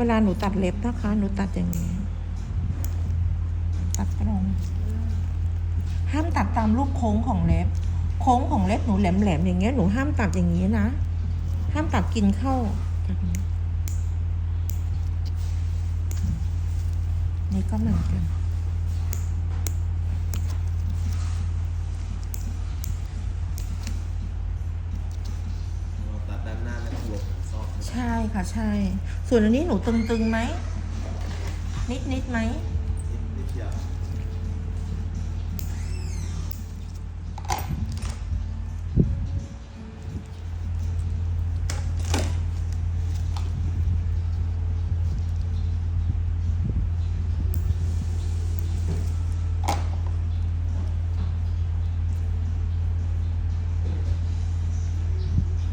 เวลาหนูตัดเล็บนะคะ หนูตัดอย่างนี้ ตัดตรง ห้ามตัดตามรูปโค้งของเล็บ โค้งของเล็บหนูแหลมๆอย่างเงี้ย หนูห้ามตัดอย่างนี้นะ ห้ามตัดกินเข้าตัดนี้นี่ก็เหมือนกัน เราตัดด้านหน้าและรวมซอก ใช่ค่ะใช่ ส่วนอันนี้หนูตึงๆไหม นิดนิดๆไหม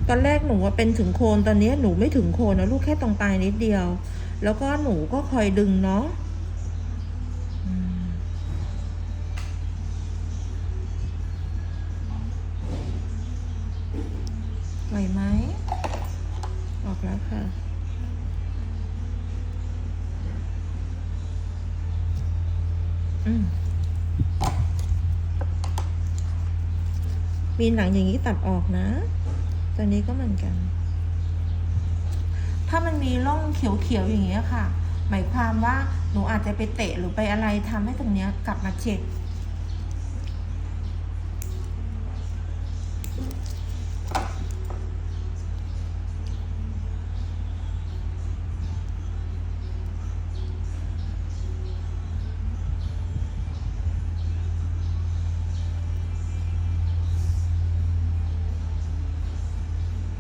ตอนแรกหนูว่าเป็นถึงโคนตอนนี้หนูไม่ถึงโคนนะลูกแค่ตรงปลายนิดเดียว แล้วก็หนูก็คอยดึงเนาะไหวไหมออกแล้วค่ะอืมมีหนังอย่างนี้ตัดออกนะ ตัวนี้ก็เหมือนกัน ถ้ามันมีร่องเขียวๆอย่างเงี้ยค่ะ หมายความว่าหนูอาจจะไปเตะหรือไปอะไรทำให้ตรงเนี้ยกลับมาเจ็บ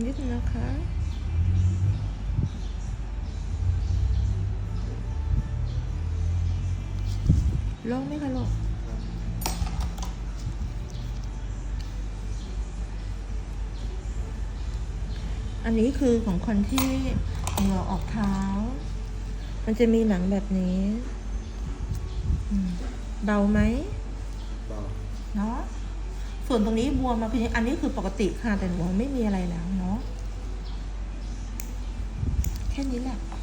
นิดนึงนะคะลงไหมคะลูกอันนี้คือของคนที่เหงื่อออกเท้า มันจะมีหนังแบบนี้อืมเบาไหมเบาเนาะส่วนตรงนี้บวมมาคืออันนี้คือปกติค่ะแต่หนูว่าไม่มีอะไรแล้ว 天ค่